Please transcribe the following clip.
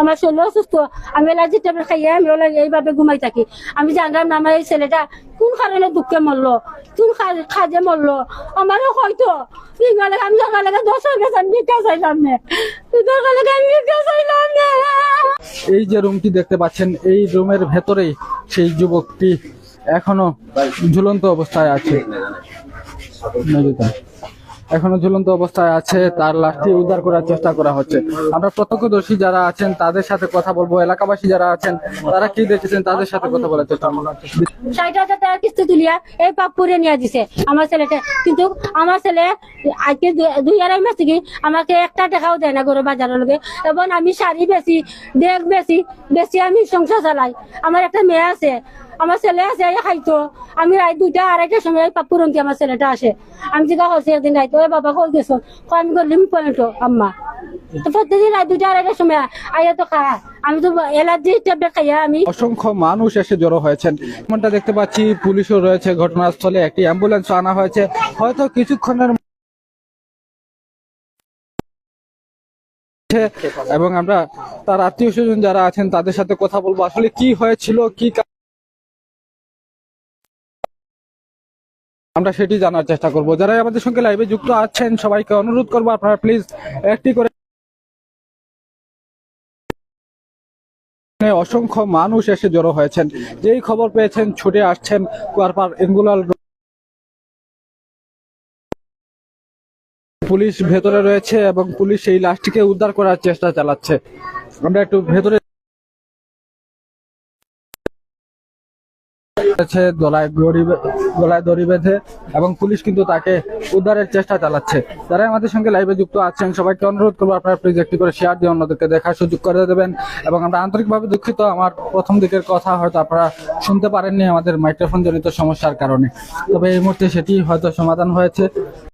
আমার শরীর অসুস্থ, আমি এলার্জি ট্যাবলেট খাইয়ে আমি ওলা এইভাবে ঘুমাই থাকি। আমি জানলাম না আমার এই ছেলেটা কোন কারণে দুঃখে মরলো, কোন খাজে মরলো। আমারও হয়তো। আমি সকালে দশ হাজার চাইলাম না। সকালে আমি এই যে রুমটি দেখতে পাচ্ছেন, এই রুমের ভেতরেই সেই যুবকটি এখনও ঝুলন্ত অবস্থায় আছে। এখনও ঝুলন্ত অবস্থায় আছে, তার লাশটি উদ্ধার করার চেষ্টা করা হচ্ছে। আমরা প্রত্যক্ষদর্শী যারা আছেন, তাদের সাথে কথা বলব। এলাকাবাসী যারা আছেন, তারা কি দেখেছেন, তাদের সাথে কথা বলার চেষ্টা আমার কিন্তু আমার ছেলে দুই থেকে আমাকে একটা দেয় না বাজারের আমি আমি সংসার চালাই। আমার একটা মেয়ে আছে, আমার ছেলে আছে খাইতো আমি রাত দুইটা আড়াইটার সময় অন্তি আমার ছেলেটা আসে। আমি জিজ্ঞা করছি একদিন রাইতো ওই বাবা কই গেছো? আমি করলিম পয়েন্ট আম্মা। তো এলার্জি অসংখ্য মানুষ এসে জড়ো দেখতে পাচ্ছি রয়েছে ঘটনাস্থলে। একটি অ্যাম্বুলেন্স আনা হয়েছে। হয়তো কিছুক্ষণের এবং আমরা তার আত্মীয় স্বজন যারা আছেন, তাদের সাথে কথা বলব। আসলে কি হয়েছিল, কি আমরা সেটি জানার চেষ্টা করব। যারা আমাদের সঙ্গে লাইভে যুক্ত আছেন, সবাইকে অনুরোধ করব আপনারা প্লিজ একটি করে অসংখ্য মানুষ এসে জড়ো হয়েছেন। যেই খবর পেয়েছেন, ছুটে আসছেন কুয়ারপাড় এঙ্গুলাল পুলিশ ভেতরে রয়েছে এবং পুলিশ এই লাশটিকে উদ্ধার করার চেষ্টা চালাচ্ছে। আমরা একটু ভেতরে রয়েছে গলায় দড়ি গলায় দড়ি বেঁধে, এবং পুলিশ কিন্তু তাকে উদ্ধারের চেষ্টা চালাচ্ছে। যারা আমাদের সঙ্গে লাইভে যুক্ত আছেন, সবাইকে অনুরোধ করব আপনারা প্লিজ একটি করে শেয়ার দিয়ে অন্যদেরকে দেখার সুযোগ করে দেবেন। এবং আমরা আন্তরিকভাবে দুঃখিত, আমার প্রথম দিকের কথা হয়তো আপনারা শুনতে পারেননি আমাদের মাইক্রোফোন জনিত সমস্যার কারণে। তবে এই মুহূর্তে সেটি হয়তো সমাধান হয়েছে।